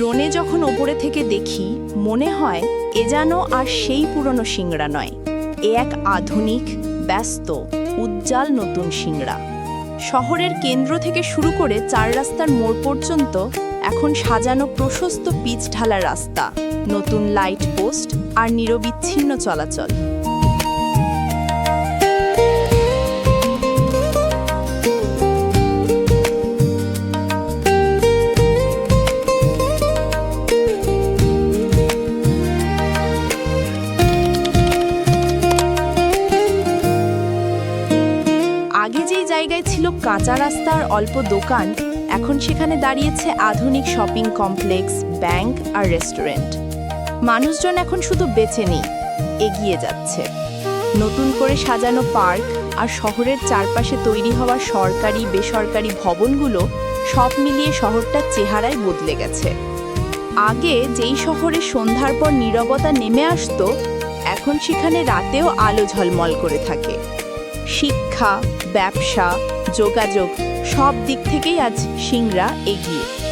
ড্রোনে যখন ওপরে থেকে দেখি, মনে হয় এ যেন আর সেই পুরনো সিংড়া নয়। এ এক আধুনিক, ব্যস্ত, উজ্জ্বল নতুন সিংড়া। শহরের কেন্দ্র থেকে শুরু করে চার রাস্তার মোড় পর্যন্ত এখন সাজানো প্রশস্ত পিচ ঢালা রাস্তা, নতুন লাইট পোস্ট আর নিরবিচ্ছিন্ন চলাচল। যেই জায়গায় ছিল কাঁচা রাস্তার অল্প দোকান, এখন সেখানে দাঁড়িয়েছে আধুনিক শপিং কমপ্লেক্স, ব্যাংক আর রেস্টুরেন্ট। মানুষজন এখন শুধু বেছে নেই, এগিয়ে যাচ্ছে। নতুন করে সাজানো পার্ক আর শহরের চারপাশে তৈরি হওয়া সরকারি, বেসরকারি ভবনগুলো সব মিলিয়ে শহরটার চেহারায় বদলে গেছে। আগে যেই শহরে সন্ধ্যার পর নীরবতা নেমে আসতো, এখন সেখানে রাতেও আলো ঝলমল করে থাকে। শিক্ষা ব্যবসা যোগাযোগ সব দিক থেকেই আজ সিংরা এগিয়ে।